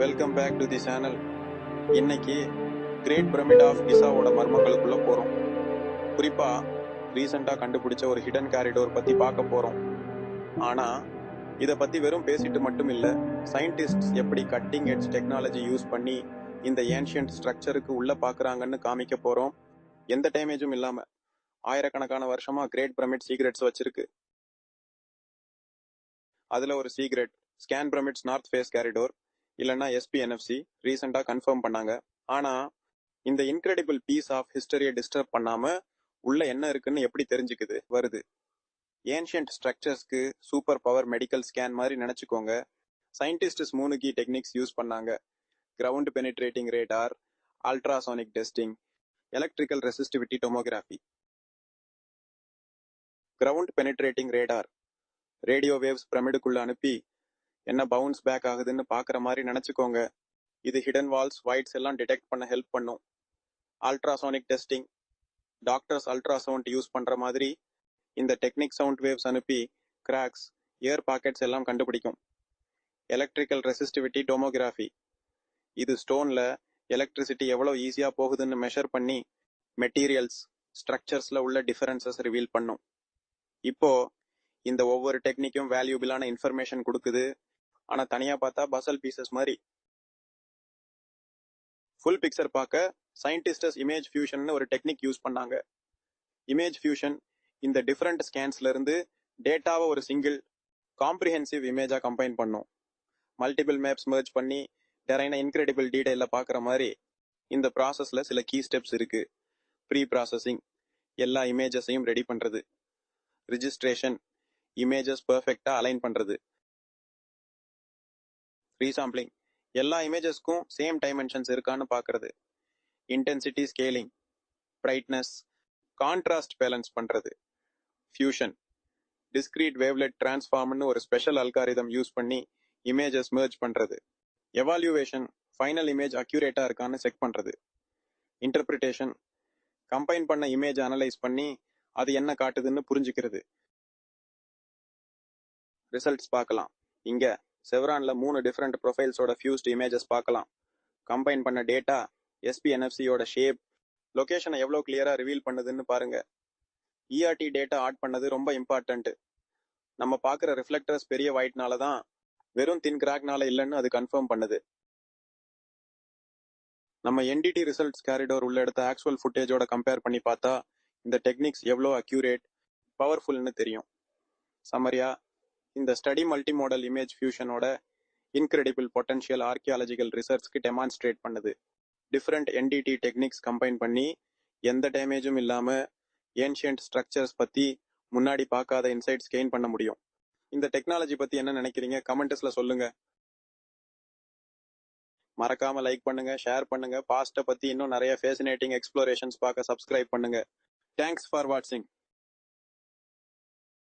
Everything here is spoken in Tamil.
Welcome back to the channel இன்னைக்கு கிரேட் பிரமிட் ஆஃப் கிசாவோட மர்மங்களுக்குள்ள போறோம். குறிப்பா ரீசெண்டா கண்டுபிடிச்ச ஒரு ஹிடன் காரிடோர் பத்தி பார்க்க போறோம். ஆனா இத பத்தி வெறும் பேசிட்டு மட்டும் இல்ல சயின்டிஸ்ட் எப்படி கட்டிங் எட்ஜ் டெக்னாலஜி யூஸ் பண்ணி இந்த ஏன்ஷியன்ட் ஸ்ட்ரக்சருக்கு உள்ள பாக்குறாங்கன்னு காமிக்க போறோம். எந்த டேமேஜும் இல்லாம ஆயிரக்கணக்கான வருஷமா கிரேட் பிரமிட் சீக்ரெட்ஸ் வச்சிருக்கு. அதுல ஒரு secret scan pyramids north face corridor இல்லைன்னா எஸ்பிஎன்எஃப்சி ரீசெண்டாக கன்ஃபார்ம் பண்ணாங்க. ஆனால் இந்த இன்கிரெடிபிள் பீஸ் ஆஃப் ஹிஸ்டரியை டிஸ்டர்ப் பண்ணாமல் உள்ள என்ன இருக்குன்னு எப்படி தெரிஞ்சுக்குது? வருது. ஏன்ஷியன்ட் ஸ்ட்ரக்சர்ஸ்க்கு சூப்பர் பவர் மெடிக்கல் ஸ்கேன் மாதிரி நினச்சிக்கோங்க. சயின்டிஸ்ட்ஸ் மூணு கீ டெக்னிக்ஸ் யூஸ் பண்ணாங்க. Ground penetrating radar ultrasonic testing electrical resistivity tomography ground penetrating radar radio waves பிரமிடுக்குள்ள அனுப்பி என்ன பவுன்ஸ் பேக் ஆகுதுன்னு பார்க்குற மாதிரி நினச்சிக்கோங்க. இது ஹிடன் வால்ஸ் ஒயிட்ஸ் எல்லாம் டிடெக்ட் பண்ண ஹெல்ப் பண்ணும். Ultrasonic testing doctors ultrasound use பண்ணுற மாதிரி இந்த டெக்னிக் சவுண்ட் வேவ்ஸ் அனுப்பி கிராக்ஸ் ஏர் பாக்கெட்ஸ் எல்லாம் கண்டுபிடிக்கும். எலக்ட்ரிக்கல் ரெசிஸ்டிவிட்டி டோமோகிராஃபி இது ஸ்டோனில் எலக்ட்ரிசிட்டி எவ்வளோ ஈஸியாக போகுதுன்னு மெஷர் பண்ணி மெட்டீரியல்ஸ் ஸ்ட்ரக்சர்ஸில் உள்ள டிஃபரன்சஸ் ரிவீல் பண்ணும். இப்போ இந்த ஒவ்வொரு டெக்னிக்கும் வேல்யூபிளான இன்ஃபர்மேஷன் கொடுக்குது. ஆனா தனியா பார்த்தா பசல் பீசஸ் மாதிரி. ஃபுல் பிக்சர் பார்க்க சயின்டிஸ்டஸ் இமேஜ் ஃபியூஷன் ஒரு டெக்னிக் யூஸ் பண்ணாங்க. இமேஜ் ஃபியூஷன் இந்த டிஃப்ரெண்ட் ஸ்கேன்ஸ்ல இருந்து டேட்டாவை ஒரு சிங்கிள் காம்ப்ரிஹென்சிவ் இமேஜா கம்பைன் பண்ணும். மல்டிபிள் மேப்ஸ் மெர்ஜ் பண்ணி டெரைன இன்கிரெடிபிள் டீடைல பார்க்குற மாதிரி இந்த ப்ராசஸ்ல சில கீ ஸ்டெப்ஸ் இருக்கு. ப்ரீ ப்ராசஸிங் எல்லா இமேஜஸையும் ரெடி பண்றது. ரிஜிஸ்ட்ரேஷன் இமேஜஸ் பர்ஃபெக்டா அலைன் பண்றது. ரீசாம்பிளிங் எல்லா இமேஜஸ்க்கும் சேம் டைமென்ஷன்ஸ் இருக்கான்னு பார்க்கறது intensity scaling brightness contrast balance பண்ணுறது ஃபியூஷன் டிஸ்கிரீட் வேவ்லெட் டிரான்ஸ்ஃபார்ம்னு ஒரு ஸ்பெஷல் அல்காரிதம் யூஸ் பண்ணி இமேஜஸ் மெர்ஜ் பண்ணுறது எவால்யூவேஷன் ஃபைனல் இமேஜ் அக்யூரேட்டாக இருக்கான்னு செக் பண்ணுறது இன்டர்பிரிட்டேஷன் கம்பைன் பண்ண இமேஜ் அனலைஸ் பண்ணி அது என்ன காட்டுதுன்னு புரிஞ்சுக்கிறது. ரிசல்ட்ஸ் பார்க்கலாம். இங்கே செவ்ரானில் மூணு டிஃப்ரெண்ட் ப்ரொஃபைல்ஸோட ஃபியூஸ்ட் இமேஜஸ் பார்க்கலாம். கம்பைன் பண்ண டேட்டா எஸ்பிஎன்எஃப்சியோட ஷேப் லொகேஷனை எவ்வளோ கிளியராக ரிவீல் பண்ணுதுன்னு பாருங்கள் இஆர்டி டேட்டா ஆட் பண்ணது ரொம்ப இம்பார்ட்டண்ட்டு நம்ம பார்க்குற ரிஃப்ளெக்டர்ஸ் பெரிய வைட்னால தான் வெறும் தின் கிராக்னால இல்லைன்னு அது கன்ஃபார்ம் பண்ணுது. நம்ம என்டிடி ரிசல்ட்ஸ் கேரிடோர் உள்ள எடுத்த ஆக்சுவல் ஃபுட்டேஜோட கம்பேர் பண்ணி பார்த்தா இந்த டெக்னிக்ஸ் எவ்வளோ அக்யூரேட் பவர்ஃபுல்னு தெரியும். சம்மரியா இந்த ஸ்டடி மல்டி மாடல் இமேஜ் ஃபியூஷனோட இன்கிரெடிபிள் பொட்டன்ஷியல் ஆர்கியாலஜிக்கல் ரிசர்ச்க்கு டெமான்ஸ்ட்ரேட் பண்ணுது டிஃப்ரெண்ட் என்டிடி டெக்னிக்ஸ் கம்பைன் பண்ணி எந்த டேமேஜும் இல்லாமல் ஏன்ஷியன்ட் ஸ்ட்ரக்சர்ஸ் பற்றி முன்னாடி பார்க்காத இன்சைட்ஸ் கெயின் பண்ண முடியும். இந்த டெக்னாலஜி பற்றி என்ன நினைக்கிறீங்க? கமெண்ட்ஸில் சொல்லுங்கள் மறக்காம லைக் பண்ணுங்க ஷேர் பண்ணுங்க பாஸ்ட்டை பத்தி இன்னும் நிறைய ஃபேசினேட்டிங் எக்ஸ்ப்ளோரேஷன்ஸ் பார்க்க சப்ஸ்கிரைப் பண்ணுங்க. தேங்க்ஸ் ஃபார் வாட்சிங்